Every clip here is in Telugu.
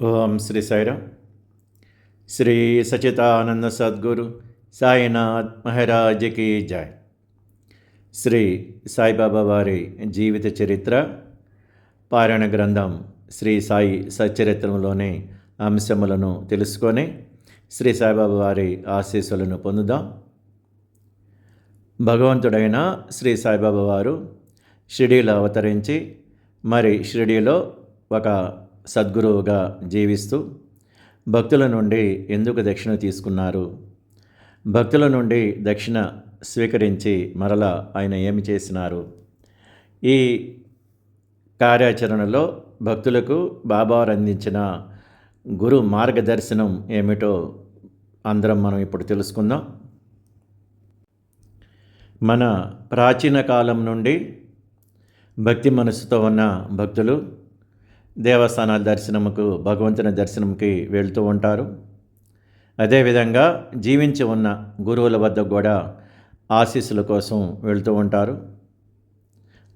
ఓం శ్రీ సాయిరామ్. శ్రీ సచితానంద సద్గురు సాయినాథ్ మహారాజ్కి జై. శ్రీ సాయిబాబా వారి జీవిత చరిత్ర పారాయణ గ్రంథం శ్రీ సాయి సచరిత్రంలోని అంశములను తెలుసుకొని శ్రీ సాయిబాబా వారి ఆశీస్సులను పొందుదాం. భగవంతుడైన శ్రీ సాయిబాబా వారు షిరిడీలో అవతరించి మరి షిరిడీలో ఒక సద్గురువుగా జీవిస్తూ భక్తుల నుండి ఎందుకు దక్షిణ తీసుకున్నారు? భక్తుల నుండి దక్షిణ స్వీకరించి మరల ఆయన ఏమి చేసినారు? ఈ కార్యాచరణలో భక్తులకు బాబావారు అందించిన గురు మార్గదర్శనం ఏమిటో అందరం మనం ఇప్పుడు తెలుసుకుందాం. మన ప్రాచీన కాలం నుండి భక్తి మనసుతో ఉన్న భక్తులు దేవస్థానాల దర్శనముకు భగవంతుని దర్శనంకి వెళ్తూ ఉంటారు. అదేవిధంగా జీవించి ఉన్న గురువుల వద్ద కూడా ఆశీస్సుల కోసం వెళ్తూ ఉంటారు.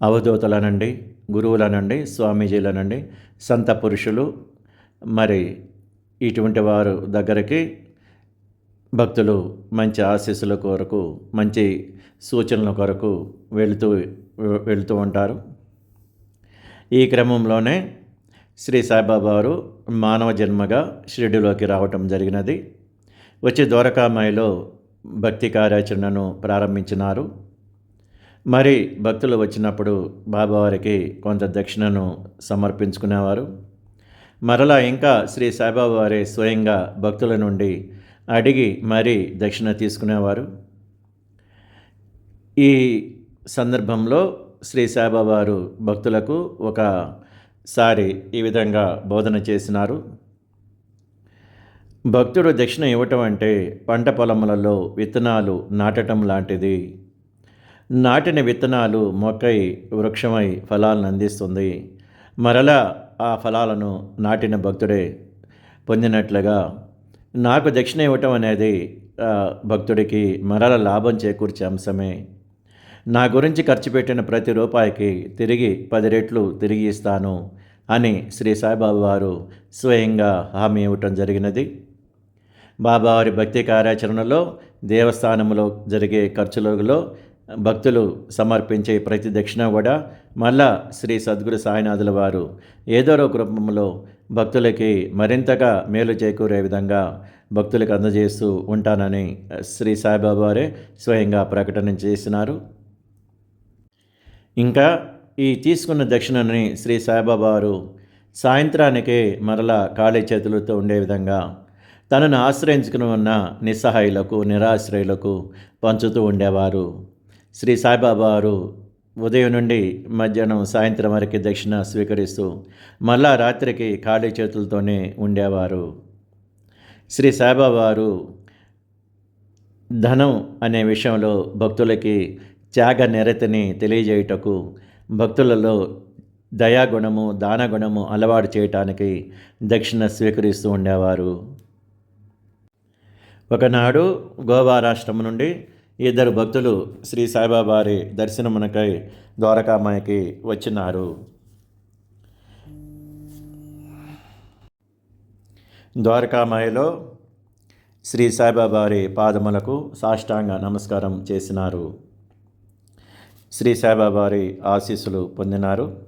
అవధూతలనండి గురువులనండి స్వామీజీలనండి సంత పురుషులు మరి ఇటువంటి వారు దగ్గరికి భక్తులు మంచి ఆశీస్సుల కొరకు మంచి సూచనల కొరకు వెళుతూ వెళుతూ ఉంటారు. ఈ క్రమంలోనే శ్రీ సాయిబాబా వారు మానవ జన్మగా షిరిడిలోకి రావటం జరిగినది. వచ్చి ద్వారకామాయిలో భక్తి కార్యాచరణను ప్రారంభించినారు. మరి భక్తులు వచ్చినప్పుడు బాబావారికి కొంత దక్షిణను సమర్పించుకునేవారు. మరలా ఇంకా శ్రీ సాయిబాబా వారే స్వయంగా భక్తుల నుండి అడిగి మరీ దక్షిణ తీసుకునేవారు. ఈ సందర్భంలో శ్రీ సాయిబాబా వారు భక్తులకు ఒక సారి ఈ విధంగా బోధన చేసినారు. భక్తుడు దక్షిణ ఇవ్వటం అంటే పంట పొలములలో విత్తనాలు నాటటం లాంటిది. నాటిన విత్తనాలు మొక్కై వృక్షమై ఫలాలను అందిస్తుంది. మరలా ఆ ఫలాలను నాటిన భక్తుడే పొందినట్లుగా నాకు దక్షిణ ఇవ్వటం అనేది భక్తుడికి మరల లాభం చేకూర్చే అంశమే. నా గురించి ఖర్చు పెట్టిన ప్రతి రూపాయికి తిరిగి పది రెట్లు తిరిగి ఇస్తాను అని శ్రీ సాయిబాబా వారు స్వయంగా హామీ ఇవ్వటం జరిగినది. బాబావారి భక్తి కార్యాచరణలో దేవస్థానంలో జరిగే ఖర్చులలో భక్తులు సమర్పించే ప్రతి దక్షిణ కూడా మళ్ళా శ్రీ సద్గురు సాయినాథుల వారు ఏదో ఒక రూపంలో భక్తులకి మరింతగా మేలు చేకూరే విధంగా భక్తులకు అందజేస్తూ ఉంటానని శ్రీ సాయిబాబా వారే స్వయంగా ప్రకటన చేసినారు. ఇంకా ఈ తీసుకున్న దక్షిణని శ్రీ సాయిబాబా వారు సాయంత్రానికే మరలా ఖాళీ చేతులతో ఉండే విధంగా తనను ఆశ్రయించుకుని ఉన్న నిస్సహాయులకు నిరాశ్రయులకు పంచుతూ ఉండేవారు. శ్రీ సాయిబాబా వారు ఉదయం నుండి మధ్యాహ్నం సాయంత్రం వరకు దక్షిణ స్వీకరిస్తూ మళ్ళా రాత్రికి ఖాళీ చేతులతోనే ఉండేవారు. శ్రీ సాయిబాబా వారు ధనం అనే విషయంలో భక్తులకి త్యాగ నిరతిని తెలియజేయుటకు భక్తులలో దయాగుణము దానగుణము అలవాటు చేయటానికి దక్షిణ స్వీకరిస్తూ ఉండేవారు. ఒకనాడు గోవా రాష్ట్రం నుండి ఇద్దరు భక్తులు శ్రీ సాయిబాబారి దర్శనమునకై ద్వారకామాయకి వచ్చినారు. ద్వారకామాయలో శ్రీ సాయిబాబారి పాదములకు సాష్టాంగ నమస్కారం చేసినారు. శ్రీ సాయిబాబారి ఆశీస్సులు పొందినారు.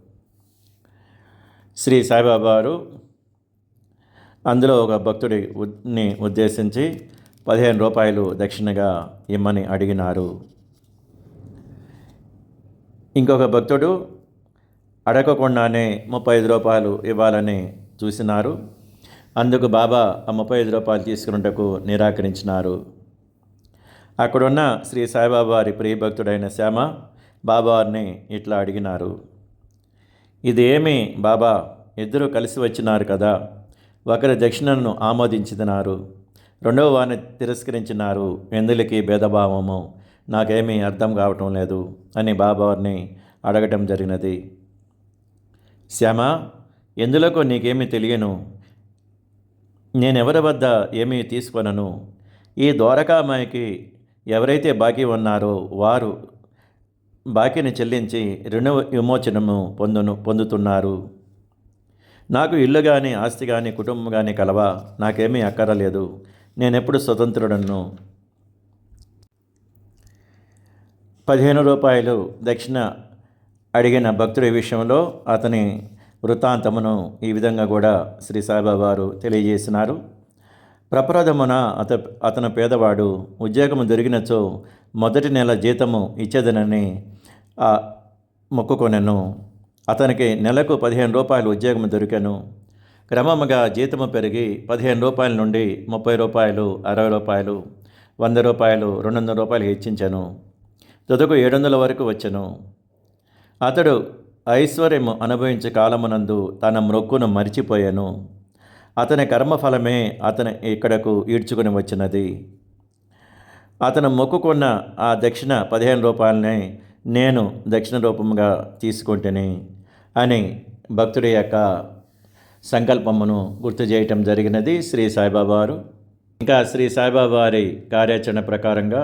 శ్రీ సాయిబాబారు అందులో ఒక భక్తుడిని ఉద్దేశించి పదిహేను రూపాయలు దక్షిణగా ఇమ్మని అడిగినారు. ఇంకొక భక్తుడు అడగకుండానే ముప్పై ఐదు రూపాయలు ఇవ్వాలని చూసినారు. అందుకు బాబా ఆ ముప్పై ఐదు రూపాయలు తీసుకున్నటకు నిరాకరించినారు. అక్కడున్న శ్రీ సాయిబాబా వారి ప్రియభక్తుడైన శ్యామ బాబాని ఇట్లా అడిగినారు. ఇదేమి బాబా ఇద్దరు కలిసి వచ్చినారు కదా? ఒకరి దక్షిణను ఆమోదించినారు రెండవ వారిని తిరస్కరించినారు. ఎందులకి భేదభావము? నాకేమీ అర్థం కావటం లేదు అని బాబావారిని అడగటం జరిగినది. శ్యామ ఎందులకు నీకేమీ తెలియను? నేనెవరి వద్ద ఏమీ తీసుకొనను? ఈ ద్వారకామాయికి ఎవరైతే బాకీ ఉన్నారో వారు బాకీని చెల్లించి రుణ విమోచనము పొందును పొందుతున్నారు. నాకు ఇల్లు కానీ ఆస్తి కానీ కుటుంబం కానీ కలవా నాకేమీ అక్కరలేదు. నేనెప్పుడు స్వతంత్రుడను పదిహేను రూపాయలు దక్షిణ అడిగిన భక్తుడి విషయంలో అతని వృత్తాంతమును ఈ విధంగా కూడా శ్రీ సాయిబాబా తెలియజేసినారు. ప్రప్రథమున అత అతను పేదవాడు ఉద్యోగము దొరికినచో మొదటి నెల జీతము ఇచ్చేదనని ఆ మొక్కుకొనెను అతనికి నెలకు పదిహేను రూపాయలు ఉద్యోగం దొరికాను. క్రమముగా జీతము పెరిగి పదిహేను రూపాయల నుండి ముప్పై రూపాయలు అరవై రూపాయలు వంద రూపాయలు రెండు వందల రూపాయలు హెచ్చించాను తుదకు ఏడు వందల వరకు వచ్చాను. అతడు ఐశ్వర్యము అనుభవించే కాలమునందు తన మొక్కును మరిచిపోయాను. అతని కర్మఫలమే అతని ఇక్కడకు ఈడ్చుకుని వచ్చినది. అతను మొక్కుకున్న ఆ దక్షిణ పదిహేను రూపాయలని నేను దక్షిణ రూపంగా తీసుకుంటేని అని భక్తుడి యొక్క సంకల్పమును గుర్తు చేయటం జరిగినది శ్రీ సాయిబాబా వారు. ఇంకా శ్రీ సాయిబాబా వారి కార్యాచరణ ప్రకారంగా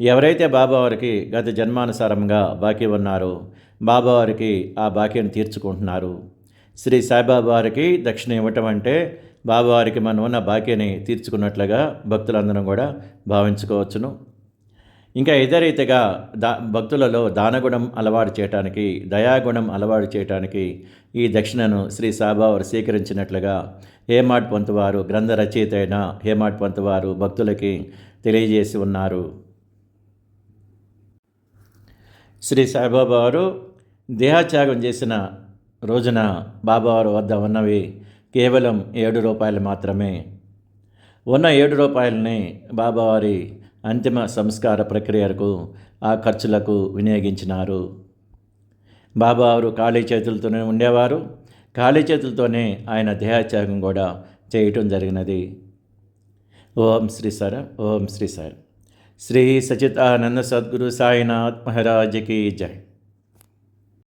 ఎవరైతే బాబావారికి గత జన్మానుసారంగా బాకీ ఉన్నారో బాబావారికి ఆ బాకీని తీర్చుకుంటున్నారు. శ్రీ సాయిబాబా వారికి దక్షిణ ఇవ్వటం అంటే బాబావారికి మనం ఉన్న బాకీని తీర్చుకున్నట్లుగా భక్తులందరం కూడా భావించుకోవచ్చును. ఇంకా ఇదే రీతిగా దా భక్తులలో దానగుణం అలవాటు చేయటానికి దయాగుణం అలవాటు చేయటానికి ఈ దక్షిణను శ్రీ సాయిబావారు స్వీకరించినట్లుగా హేమాడ్ పంతువారు గ్రంథ రచయిత అయిన హేమాడ్ పంతువారు భక్తులకి తెలియజేసి ఉన్నారు. శ్రీ సాయిబాబా వారు దేహత్యాగం చేసిన రోజున బాబావారు వద్ద ఉన్నవి కేవలం ఏడు రూపాయలు మాత్రమే. ఉన్న ఏడు రూపాయలని బాబావారి అంతిమ సంస్కార ప్రక్రియకు ఆ ఖర్చులకు వినియోగించినారు. బాబావారు ఖాళీ చేతులతోనే ఉండేవారు. ఖాళీ చేతులతోనే ఆయన దేహత్యాగం కూడా చేయటం జరిగినది. ఓం శ్రీ సార్ ఓం శ్రీ సార్. శ్రీ సచితానంద సద్గురు సాయినాథ్ మహారాజ్కి జై.